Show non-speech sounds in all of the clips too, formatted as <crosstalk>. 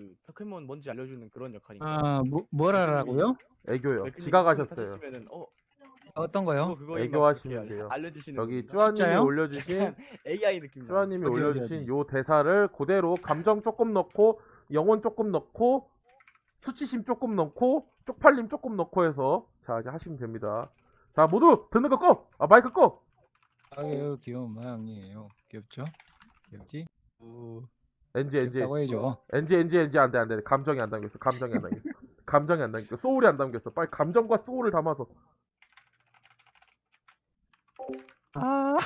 그 포켓몬 뭔지 알려주는 그런 역할인가? 아, 뭐, 뭘 하라고요? 애교요. 맥크님 지각하셨어요. 타시면은 어 어떤 그거 거요? 그거 애교하시면 돼요. 알려주시는 여기? 쭈아님이 진짜요? 올려주신 AI 느낌. 쭈아님이 어디, 어디, 올려주신 어디? 요 대사를 그대로 감정 조금 넣고 영혼 조금 넣고 수치심 조금 넣고 쪽팔림 조금 넣고 해서 자 이제 하시면 됩니다. 자 모두 듣는 거 꺼. 아 마이크 꺼. 아유, 귀여운 모양이에요. 귀엽죠? 귀엽지? 오, 엔지 엔지. 해줘. 엔지 엔지 엔지. 안돼 안돼. 감정이 안 담겼어. 감정이 안 담겼어. 감정이 안 담겼어. 소울이 안 담겼어. 빨리 감정과 소울을 담아서. 아.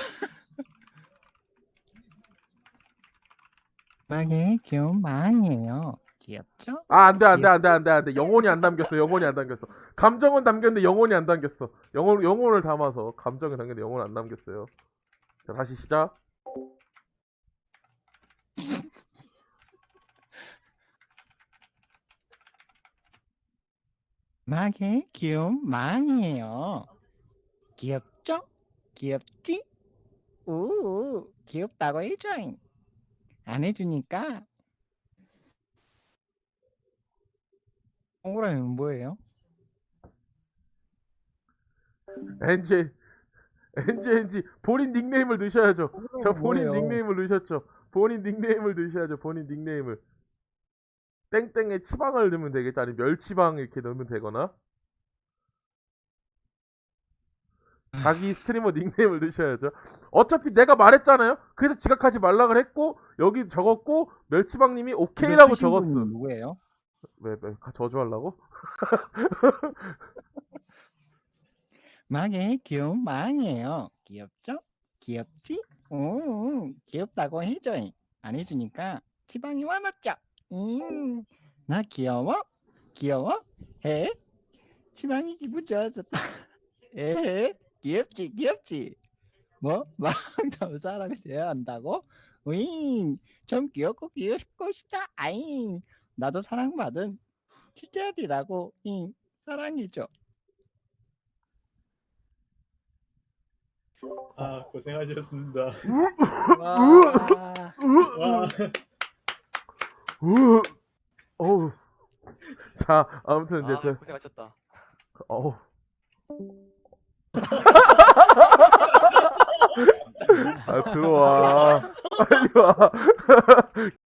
망해, 귀여운 망이에요. 귀엽죠? 아 안돼 안돼 안돼 안돼 안돼. 영혼이 안 담겼어. 영혼이 안 담겼어. 감정은 담겼는데 영혼이 안 담겼어. 영혼 영혼을 담아서 감정이 담겼는데 영혼 안 담겼어요. 자 다시 시작 망해, 귀여운 망이에요. 귀엽죠? 귀엽지? 오, 귀엽다고 해줘. 안 해주니까. 동그라미는 뭐예요? 엔지 엔지 엔지 본인 닉네임을 넣으셔야죠 저 본인 뭐예요? 닉네임을 넣으셨죠 본인 닉네임을 넣으셔야죠 본인 닉네임을 땡땡에 치방을 넣으면 되겠죠 아니 멸치방 이렇게 넣으면 되거나 자기 스트리머 닉네임을 넣으셔야죠 어차피 내가 말했잖아요 그래서 지각하지 말라 했고 여기 적었고 멸치방님이 오케이라고 적었어 누구예요? 왜, 왜 저주하려고? <laughs> 망해, 귀여운 망이에요. 귀엽죠? 귀엽지? 오, 귀엽다고 해줘. 안 해주니까 지방이 화났죠? 음, 나 귀여워? 귀여워? 해? 지방이 기분 좋아졌다. <laughs> 에? 귀엽지, 귀엽지? 뭐? <laughs> 망다운 사람이 돼야 한다고? 으잉, 좀 귀엽고 귀엽고 싶다. 아잉, 나도 사랑받은 치젤이라고, 잉, 사랑이죠. 아 고생하셨습니다. <laughs> 와, 와, 으, 어우. 자, 아무튼 이제 아, 저, 고생하셨다. 어우. <laughs> 아, 들어와. 빨리 와. <laughs>